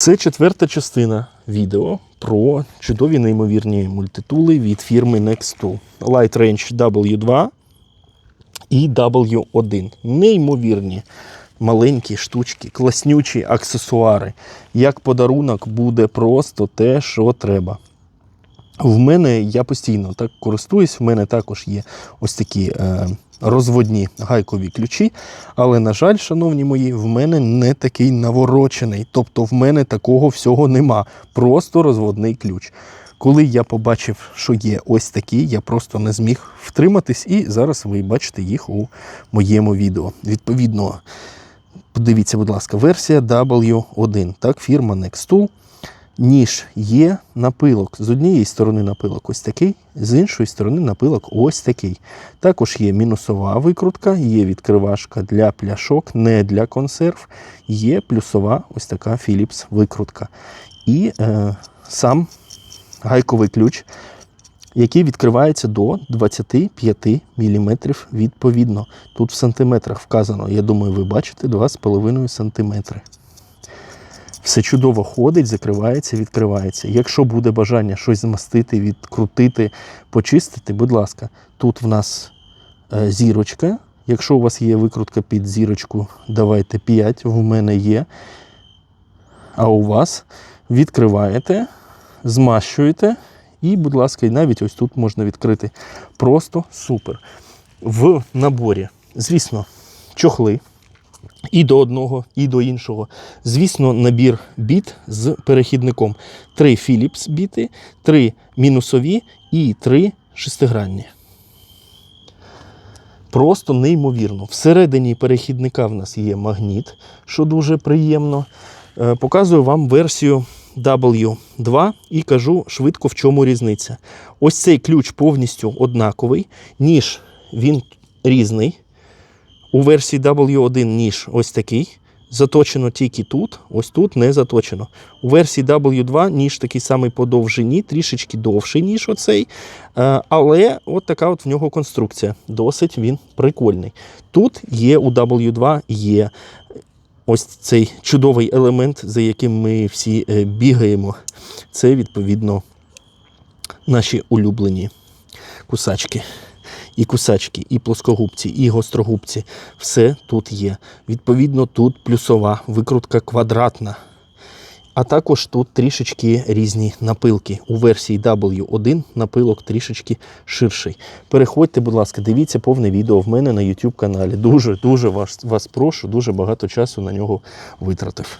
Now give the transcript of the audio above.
Це четверта частина відео про чудові неймовірні мультитули від фірми Nextool. Light Range W2 і W1. Неймовірні маленькі штучки, класнючі аксесуари. Як подарунок буде просто те, що треба. В мене я постійно так користуюсь. В мене також є ось такі е, розводні гайкові ключі. Але, на жаль, шановні мої, в мене не такий наворочений. Тобто в мене такого всього нема. Просто розводний ключ. Коли я побачив, що є ось такі, я просто не зміг втриматись, і зараз ви бачите їх у моєму відео. Відповідно, подивіться, будь ласка, версія W1. Так, фірма Nextool. Ніж є напилок. З однієї сторони напилок ось такий, з іншої сторони напилок ось такий. Також є мінусова викрутка, є відкривашка для пляшок, не для консерв. Є плюсова ось така Philips викрутка. І е, сам гайковий ключ, який відкривається до 25 мм відповідно. Тут в сантиметрах вказано, я думаю, ви бачите 2,5 см. Все чудово ходить, закривається, відкривається. Якщо буде бажання щось змастити, відкрутити, почистити, будь ласка, тут в нас е, зірочка. Якщо у вас є викрутка під зірочку, давайте 5, в мене є. А у вас відкриваєте, змащуєте, і, будь ласка, і навіть ось тут можна відкрити. Просто супер. В наборі, звісно, чохли. І до одного, і до іншого. Звісно, набір біт з перехідником. Три Philips біти, три мінусові і три шестигранні. Просто неймовірно. Всередині перехідника в нас є магніт, що дуже приємно. Е, Показую вам версію W2 і кажу швидко, в чому різниця. Ось цей ключ повністю однаковий, ніж він різний. У версії W1 ніж ось такий. Заточено тільки тут, ось тут не заточено. У версії W2 ніж такий самий по довжині, трішечки довший, ніж оцей. Е, Але от така от в нього конструкція. Досить він прикольний. Тут є у W2 є ось цей чудовий елемент, за яким ми всі е, бігаємо. Це відповідно наші улюблені кусачки і кусачки, і плоскогубці, і гострогубці. Все тут є. Відповідно, тут плюсова викрутка квадратна. А також тут трішечки різні напилки. У версії W1 напилок трішечки ширший. Переходьте, будь ласка, дивіться повне відео в мене на YouTube каналі. Дуже дуже вас, вас прошу, дуже багато часу на нього витратив.